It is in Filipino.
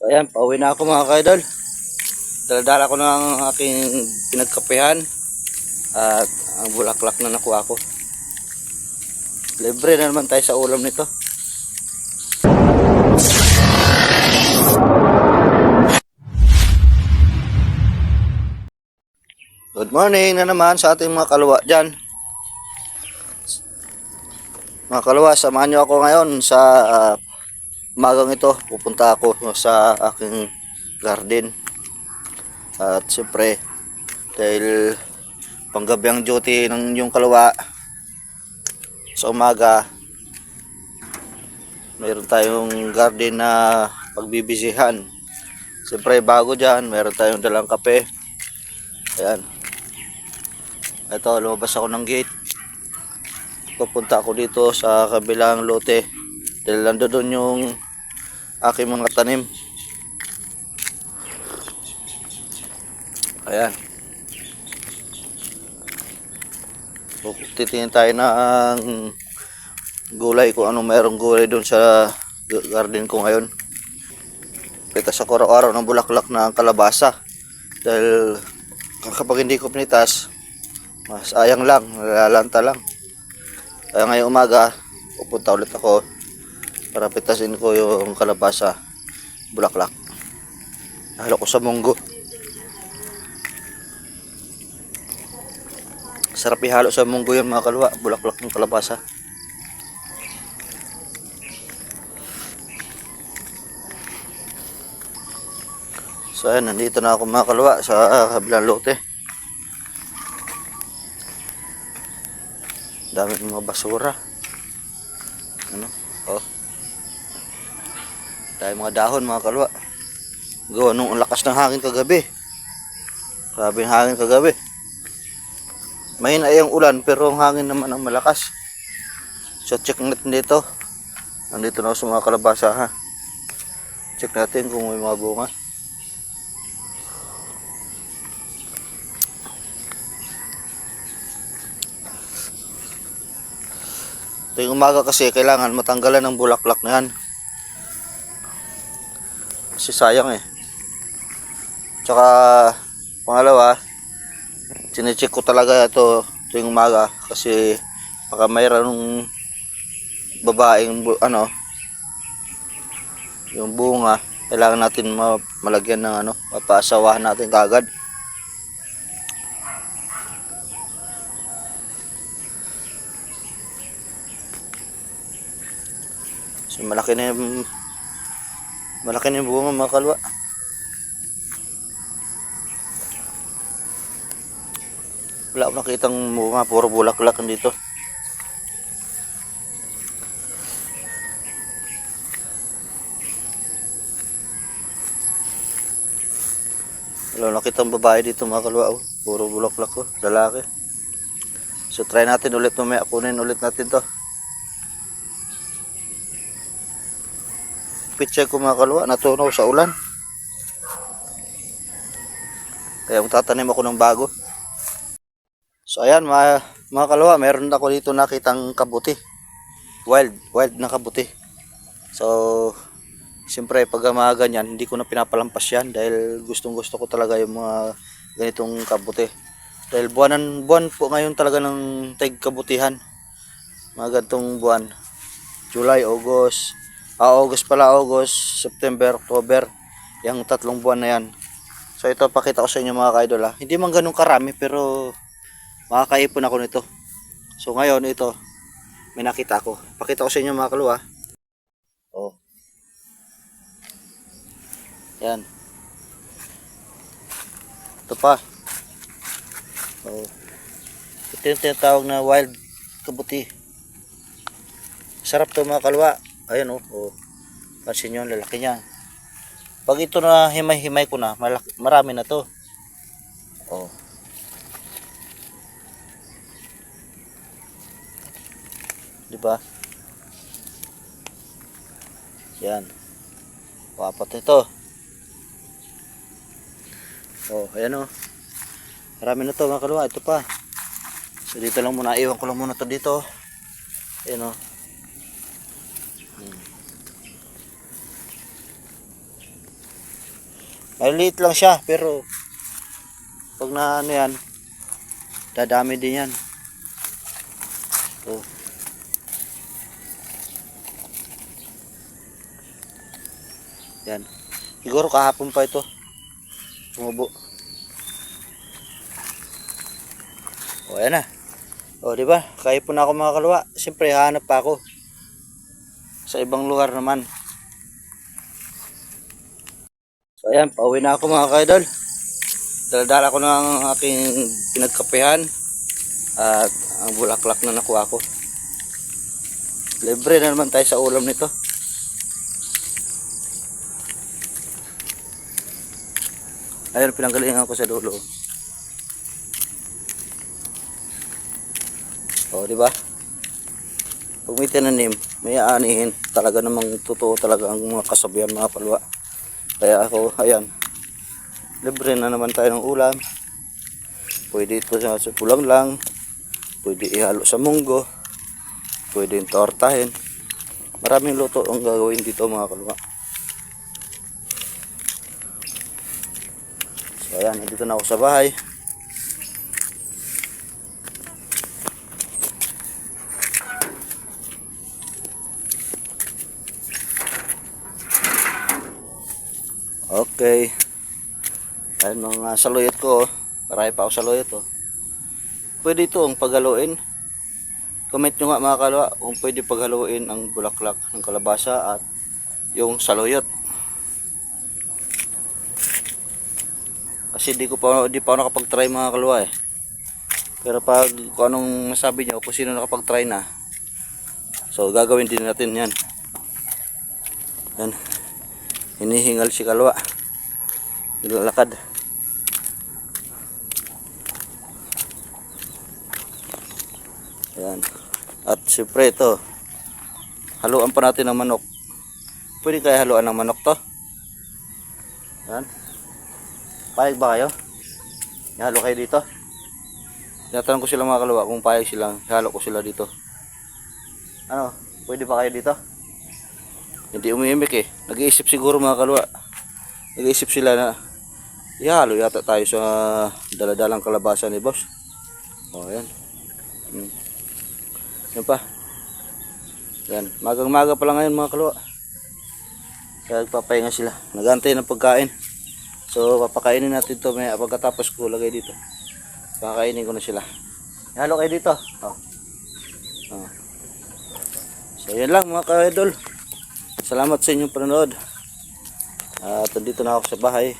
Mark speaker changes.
Speaker 1: So ayan, pauwi na ako mga kaidol. Daladala ko ang aking pinagkapehan at ang bulaklak na nakuha ko. Libre na naman tayo sa ulam nito. Good morning na naman sa ating mga kalwa dyan. Mga kalwa, samahan nyo ako ngayon sa ah, umagang ito. Pupunta ako sa aking garden. At siyempre, dahil panggabi ang duty ng yung kalwa, sa umaga, mayroon tayong garden na pagbibisihan. Siyempre, bago dyan, mayroon tayong dalang kape. Ayan. Ito, lumabas ako ng gate. Pupunta ako dito sa kabilang lote. Dahil nando doon yung aking mga tanim. Ayan. Titingin tayo ng gulay kung anong mayroong gulay doon sa garden ko ngayon. Pitas ako araw-araw ng bulaklak na ang kalabasa. Dahil kapag hindi ko pinitas, mas sayang lang, lalanta lang. Kaya ngayong umaga, pupunta ulit ako para pitasin ko yung kalabasa, bulaklak. Halo ko sa munggo. Sarap ihalo sa munggo yung mga kalwa, bulaklak ng kalabasa. So ayan, nandito na ako mga kalwa sa ah, kabilang lote. Dami mga basura. Ano? Oh. Dahil mga dahon mga kalwa. Gawa nung lakas ng hangin kagabi. Grabe yung hangin kagabi. Mahina yung ulan pero ang hangin naman ang malakas. So check natin dito. Nandito na ako sa mga kalabasa ha. Check natin kung may mga bunga. Tuwing umaga kasi kailangan matanggalan ng bulaklak na yan. Kasi sayang eh. Tsaka pangalawa, chinecheck ko talaga ito tuwing umaga kasi baka mayroong babaeng ano yung bunga kailangan natin ma- malagyan ng ano mapasawahan natin kagad So malaki na yung malaki na yung bunga mga kalwa. Wala akong nakitang bunga, puro bulaklak dito. Wala akong nakitang babae dito mga kalwa. Oh. Puro bulaklak ko, lalaki. So try natin ulit mamaya, kunin ulit natin to. Picture ko mga kalwa, natunaw sa ulan. Kaya magtatanim ako ng bago. So ayan mga, mga kalwa, meron ako dito nakitang kabuti. Wild, wild na kabuti. So, siyempre pag mga ganyan, hindi ko na pinapalampas yan dahil gustong gusto ko talaga yung mga ganitong kabuti. Dahil buwanan, buwan po ngayon talaga ng tag kabutihan. Mga ganitong buwan. July, August, Ah, August pala, August, September, October. Yung tatlong buwan na yan. So ito, pakita ko sa inyo mga ka-idol ha. Hindi man ganun karami, pero makakaipon ako nito. So ngayon, ito, may nakita ko. Pakita ko sa inyo mga kaluwa. Oh. Yan. Ito pa. Oh. Ito yung tinatawag na wild kabuti. Sarap to mga kalwa. Ayan oh, oh. Pansin nyo, lalaki niya. Pag ito na himay-himay ko na, malaki, marami na to. Oh. Di ba? Yan. Wapat ito. Oh, ayan oh. Marami na to mga kalwa. Ito pa. So dito lang muna. Iwan ko lang muna to dito. Ayan oh. Maliliit lang siya, pero pag na ano yan, dadami din yan. So, yan. Siguro kahapon pa ito. Tumubo. O, ayan na. O, di ba? Kaya po na ako mga kalwa. Siyempre, hanap pa ako. Sa ibang lugar naman. So, ayan. Pauwi na ako mga kaidol. Daladala ko ang aking pinagkapehan. At ang bulaklak na nakuha ko. Libre na naman tayo sa ulam nito. Ayun, pinanggalingan ko sa dulo. O, di ba? Pag may tinanim, may aanihin. Talaga namang totoo talaga ang mga kasabihan mga palwa. Kaya ako, ayan. Libre na naman tayo ng ulam. Pwede ito sa sa pulang lang. Pwede ihalo sa munggo. Pwede tortahin. Maraming luto ang gagawin dito mga kalwa. So ayan, nandito na ako sa bahay. Okay. Ayan mga saluyot ko. oh. Marami pa ako saluyot oh. Pwede itong paghaluin. Comment nyo nga mga kalwa kung pwede paghaluin ang bulaklak ng kalabasa at yung saluyot. Kasi di ko pa di pa ako nakapag-try mga kalwa eh. Pero pag kung anong masabi nyo, kung sino nakapag-try na. So gagawin din natin 'yan. Yan. Hinihingal si kalwa. Nilalakad. Yan. At siyempre ito. Haluan pa natin ng manok. Pwede kaya haluan ng manok to? Yan. Payag ba kayo? Ihalo kayo dito? Tinatanong ko sila mga kalwa kung payag silang ihalo ko sila dito. Ano? Pwede ba kayo dito? Hindi umiimik eh. Nag-iisip siguro mga kalwa. Nag-iisip sila na ihalo yata tayo sa daladalang kalabasa ni boss. O, yan. Hmm. Yan pa. Yan. Magang-maga pa lang ngayon mga kalwa. Kaya nagpapahinga sila. Nagantay ng pagkain. So, papakainin natin to may pagkatapos ko lagay dito. Pakainin ko na sila. Ihalo kayo dito. Oh. Oh. So, yan lang mga ka-idol. Salamat sa inyong panonood. At nandito na ako sa bahay.